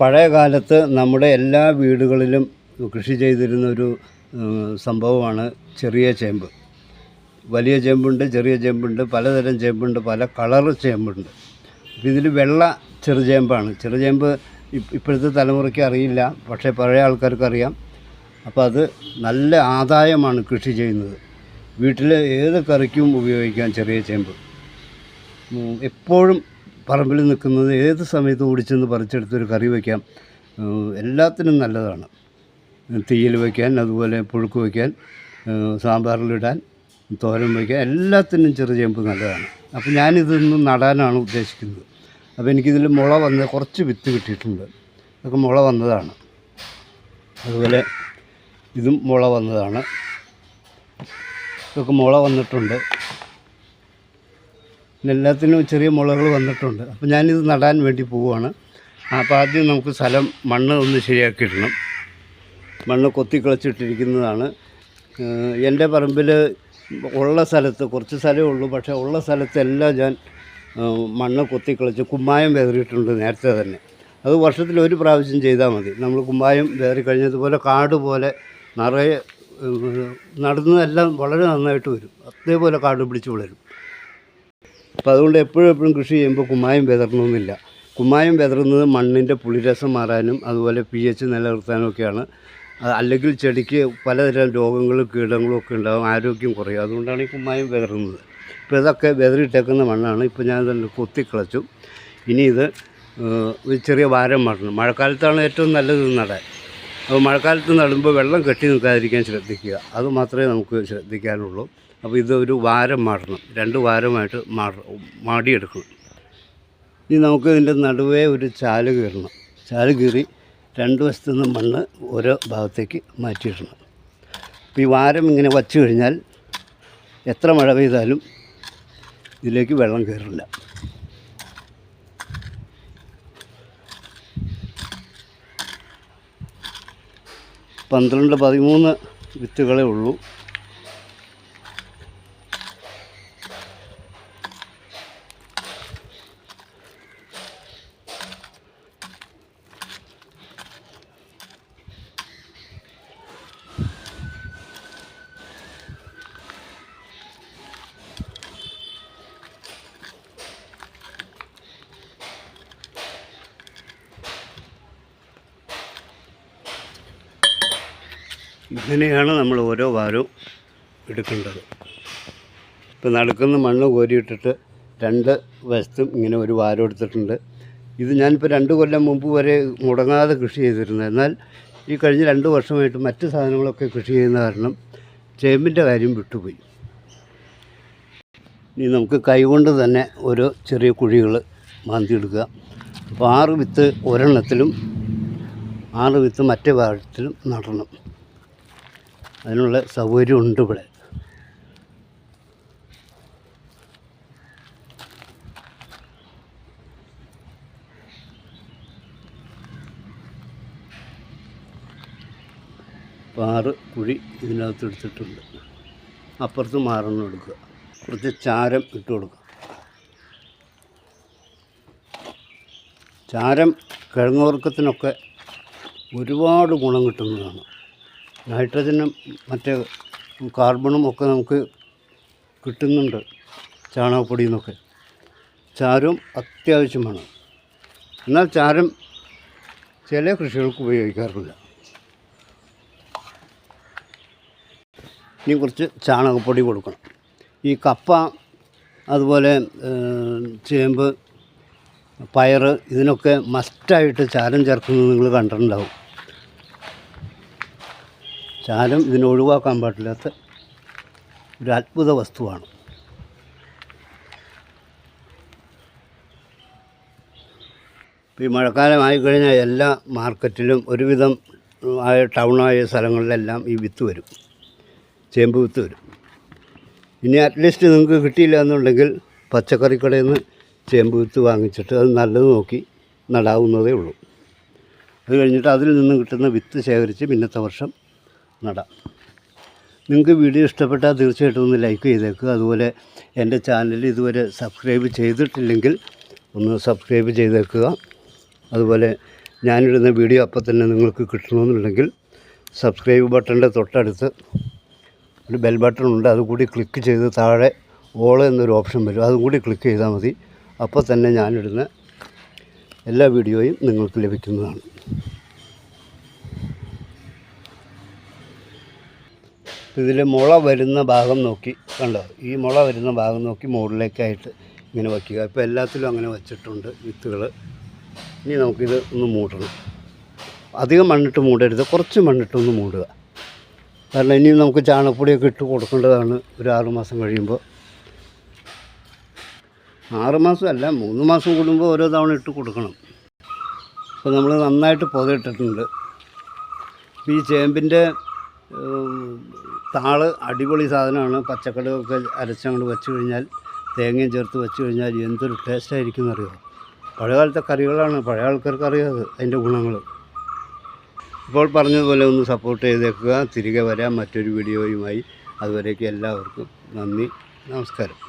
പഴയ കാലത്ത് നമ്മുടെ എല്ലാ വീടുകളിലും കൃഷി ചെയ്തിരുന്ന ഒരു സംഭവമാണ് ചെറിയ ചേമ്പ്. വലിയ ചേമ്പുണ്ട് ചെറിയ ചേമ്പുണ്ട് പലതരം ചേമ്പുണ്ട് പല കളർ ചേമ്പുണ്ട്. അപ്പോൾ ഇതിൽ വെള്ള ചെറുചേമ്പാണ് ചെറുചേമ്പ് ഇപ്- ഇപ്പോഴത്തെ തലമുറയ്ക്ക് അറിയില്ല പക്ഷേ പഴയ ആൾക്കാർക്ക് അറിയാം. അപ്പോൾ അത് നല്ല ആദായമാണ് കൃഷി ചെയ്യുന്നത്. വീട്ടിൽ ഏത് കറിക്കും ഉപയോഗിക്കാം ചെറിയ ചേമ്പ്. എപ്പോഴും പറമ്പിൽ നിൽക്കുന്നത് ഏത് സമയത്ത് ഓടിച്ചെന്ന് പറിച്ചെടുത്തൊരു കറി വയ്ക്കാം. എല്ലാത്തിനും നല്ലതാണ്. തീയിൽ വയ്ക്കാൻ അതുപോലെ പുഴുക്ക് വയ്ക്കാൻ സാമ്പാറിലിടാൻ തോരൻ വയ്ക്കാൻ എല്ലാത്തിനും ചെറുചേമ്പ് നല്ലതാണ്. അപ്പോൾ ഞാനിതൊന്ന് നടാനാണ് ഉദ്ദേശിക്കുന്നത്. അപ്പോൾ എനിക്കിതിൽ മുള വന്ന് കുറച്ച് വിത്ത് കിട്ടിയിട്ടുണ്ട്. അതൊക്കെ മുള വന്നതാണ്. അതുപോലെ ഇതും മുള വന്നതാണ്. ഇതൊക്കെ മുള വന്നിട്ടുണ്ട്. എല്ലാത്തിനും ചെറിയ മുളകൾ വന്നിട്ടുണ്ട്. അപ്പോൾ ഞാനിത് നടാൻ വേണ്ടി പോവുകയാണ്. അപ്പോൾ ആദ്യം നമുക്ക് സ്ഥലം മണ്ണ് ഒന്ന് ശരിയാക്കിയിടണം. മണ്ണ് കൊത്തിക്കളച്ചിട്ടിരിക്കുന്നതാണ് എന്റെ പറമ്പിൽ ഉള്ള സ്ഥലത്ത് കുറച്ച് സ്ഥലമേ ഉള്ളൂ. പക്ഷേ ഉള്ള സ്ഥലത്തെല്ലാം ഞാൻ മണ്ണ് കൊത്തിക്കളച്ച് കുമ്മായം വേറിയിട്ടുണ്ട് നേരത്തെ തന്നെ. അത് വർഷത്തിൽ ഒരു പ്രാവശ്യം ചെയ്താൽ മതി. നമ്മൾ കുമ്മായം വേറി കഴിഞ്ഞതുപോലെ കാട് പോലെ നിറയെ നടുന്നതെല്ലാം വളരെ നന്നായിട്ട് വരും. അതേപോലെ കാട് പിടിച്ച് വളരും. അപ്പോൾ അതുകൊണ്ട് എപ്പോഴും എപ്പോഴും കൃഷി ചെയ്യുമ്പോൾ കുമ്മായം വിതറണമെന്നില്ല. കുമ്മായം വിതറുന്നത് മണ്ണിന്റെ പുളിരസം മാറാനും അതുപോലെ പി എച്ച് നിലനിർത്താനും ഒക്കെയാണ് അത് അല്ലെങ്കിൽ ചെടിക്ക് പലതരം രോഗങ്ങളും കീടങ്ങളും ഒക്കെ ഉണ്ടാകും ആരോഗ്യം കുറയും. അതുകൊണ്ടാണ് ഈ കുമ്മായം വിതറുന്നത്. ഇപ്പോൾ ഇതൊക്കെ വിതറിയിട്ടേക്കുന്ന മണ്ണാണ്. ഇപ്പോൾ ഞാൻ തന്നെ കൊത്തിക്കളച്ചു. ഇനി ഇത് ഒരു ചെറിയ വാരം നടണം മഴക്കാലത്താണ് ഏറ്റവും നല്ലത് നടാൻ. അപ്പോൾ മഴക്കാലത്ത് നടുമ്പോൾ വെള്ളം കെട്ടി നിൽക്കാതിരിക്കാൻ ശ്രദ്ധിക്കുക. അത് മാത്രമേ നമുക്ക് ശ്രദ്ധിക്കാനുള്ളൂ. അപ്പോൾ ഇതൊരു വാരം മാറണം. രണ്ട് വാരമായിട്ട് മാറ മാടിയെടുക്കണം. ഇനി നമുക്ക് ഇതിന്റെ നടുവേ ഒരു ചാൽ കീറണം. ചാൽ കീറി രണ്ട് വശത്തു നിന്ന് മണ്ണ് ഓരോ ഭാഗത്തേക്ക് മാറ്റിയിടണം. അപ്പോൾ ഈ വാരം ഇങ്ങനെ വച്ചു കഴിഞ്ഞാൽ എത്ര മഴ പെയ്താലും ഇതിലേക്ക് വെള്ളം കയറില്ല. പന്ത്രണ്ട് പതിമൂന്ന് വിത്തുകളേ ഉള്ളൂ. ഇങ്ങനെയാണ് നമ്മൾ ഓരോ വാരവും എടുക്കേണ്ടത്. ഇപ്പോൾ നടക്കുന്ന മണ്ണ് കോരിയിട്ടിട്ട് രണ്ട് വശത്തും ഇങ്ങനെ ഒരു വാരം എടുത്തിട്ടുണ്ട്. ഇത് ഞാനിപ്പോൾ രണ്ട് കൊല്ലം മുമ്പ് വരെ മുടങ്ങാതെ കൃഷി ചെയ്തിരുന്നത്. എന്നാൽ ഈ കഴിഞ്ഞ രണ്ട് വർഷമായിട്ട് മറ്റ് സാധനങ്ങളൊക്കെ കൃഷി ചെയ്യുന്ന കാരണം ചേമ്പിന്റെ കാര്യം വിട്ടുപോയി. ഇനി നമുക്ക് കൈകൊണ്ട് തന്നെ ഓരോ ചെറിയ കുഴികൾ മാന്തിയെടുക്കുക. അപ്പോൾ ആറ് വിത്ത് ഒരെണ്ണത്തിലും ആറ് വിത്ത് മറ്റേ ഭാഗത്തിലും നടണം. അതിനുള്ള സൗകര്യമുണ്ട് ഇവിടെ. പാറ് കുഴി ഇതിനകത്ത് എടുത്തിട്ടുണ്ട്. അപ്പുറത്ത് മാറണം എടുക്കുക. കുറച്ച് ചാരം ഇട്ട് കൊടുക്കുക ചാരം കിഴങ്ങുവർക്കത്തിനൊക്കെ ഒരുപാട് ഗുണം കിട്ടുന്നതാണ്. നൈട്രജനും മറ്റേ കാർബണും ഒക്കെ നമുക്ക് കിട്ടുന്നുണ്ട് ചാണകപ്പൊടിയിൽ നിന്നൊക്കെ ചാരവും അത്യാവശ്യമാണ്. എന്നാൽ ചാരം ചില കൃഷികൾക്ക് ഉപയോഗിക്കാറില്ല. ഇനി കുറച്ച് ചാണകപ്പൊടി കൊടുക്കണം. ഈ കപ്പ അതുപോലെ ചേമ്പ് പയർ ഇതിനൊക്കെ മസ്റ്റായിട്ട് ചാരം ചേർക്കുന്നത് നിങ്ങൾ കണ്ടിട്ടുണ്ടാവും. ചാരം ഇതിനെ ഒഴിവാക്കാൻ പാടില്ലാത്ത ഒരു അത്ഭുത വസ്തുവാണ്. ഈ മഴക്കാലമായി കഴിഞ്ഞാൽ എല്ലാ മാർക്കറ്റിലും ഒരുവിധം ആയ ടൗണായ സ്ഥലങ്ങളിലെല്ലാം ഈ വിത്ത് വരും. ചേമ്പ് വിത്ത് വരും. ഇനി അറ്റ്ലീസ്റ്റ് നിങ്ങൾക്ക് കിട്ടിയില്ല എന്നുണ്ടെങ്കിൽ പച്ചക്കറിക്കടയിൽ നിന്ന് ചേമ്പ് വിത്ത് വാങ്ങിച്ചിട്ട് അത് നല്ലത് നോക്കി നടാവുന്നതേ ഉള്ളൂ. അത് കഴിഞ്ഞിട്ട് അതിൽ നിന്നും കിട്ടുന്ന വിത്ത് ശേഖരിച്ച് പിന്നത്തെ വർഷം നടാം. നിങ്ങൾക്ക് വീഡിയോ ഇഷ്ടപ്പെട്ടാൽ തീർച്ചയായിട്ടും ഒന്ന് ലൈക്ക് ചെയ്തേക്കുക അതുപോലെ എന്റെ ചാനൽ ഇതുവരെ സബ്സ്ക്രൈബ് ചെയ്തിട്ടില്ലെങ്കിൽ ഒന്ന് സബ്സ്ക്രൈബ് ചെയ്തേക്കുക. അതുപോലെ ഞാനിടുന്ന വീഡിയോ അപ്പം തന്നെ നിങ്ങൾക്ക് കിട്ടണമെന്നുണ്ടെങ്കിൽ സബ്സ്ക്രൈബ് ബട്ടന്റെ തൊട്ടടുത്ത് ഒരു ബെൽ ബട്ടൺ ഉണ്ട്. അതുകൂടി ക്ലിക്ക് ചെയ്ത് താഴെ ഓൾ എന്നൊരു ഓപ്ഷൻ വരും. അതും കൂടി ക്ലിക്ക് ചെയ്താൽ മതി. അപ്പോൾ തന്നെ ഞാനിടുന്ന എല്ലാ വീഡിയോയും നിങ്ങൾക്ക് ലഭിക്കുന്നതാണ്. ഇതിൽ മുള വരുന്ന ഭാഗം നോക്കി കണ്ടോ? ഈ മുള വരുന്ന ഭാഗം നോക്കി മുകളിലേക്കായിട്ട് ഇങ്ങനെ വയ്ക്കുക. ഇപ്പോൾ എല്ലാത്തിലും അങ്ങനെ വച്ചിട്ടുണ്ട് വിത്തുകൾ ഇനി നമുക്കിത് ഒന്ന് മൂടണം. അധികം മണ്ണിട്ട് മൂടരുത്. കുറച്ച് മണ്ണിട്ടൊന്ന് മൂടുക. കാരണം ഇനി നമുക്ക് ചാണകപ്പൊടിയൊക്കെ ഇട്ട് കൊടുക്കേണ്ടതാണ് ഒരു ആറുമാസം കഴിയുമ്പോൾ ആറ് അല്ല മൂന്ന് മാസം കൂടുമ്പോൾ ഓരോ തവണ ഇട്ട് കൊടുക്കണം. അപ്പോൾ നമ്മൾ നന്നായിട്ട് പുതയിട്ടിട്ടുണ്ട്. ഈ ചേമ്പിന്റെ താൾ അടിപൊളി സാധനമാണ്. പച്ചക്കറിയൊക്കെ അരച്ചങ്ങോട്ട് വെച്ച് കഴിഞ്ഞാൽ തേങ്ങയും ചേർത്ത് വെച്ച് കഴിഞ്ഞാൽ എന്തൊരു ടേസ്റ്റായിരിക്കും എന്നറിയോ പഴയ കാലത്തെ കറികളാണ്. പഴയ ആൾക്കാർക്ക് അറിയാതെ അതിന്റെ ഗുണങ്ങൾ. ഇപ്പോൾ പറഞ്ഞതുപോലെ ഒന്ന് സപ്പോർട്ട് ചെയ്തേക്കുക. തിരികെ വരാം. മറ്റൊരു വീഡിയോയുമായി അതുവരേക്കും എല്ലാവർക്കും നന്ദി. നമസ്കാരം.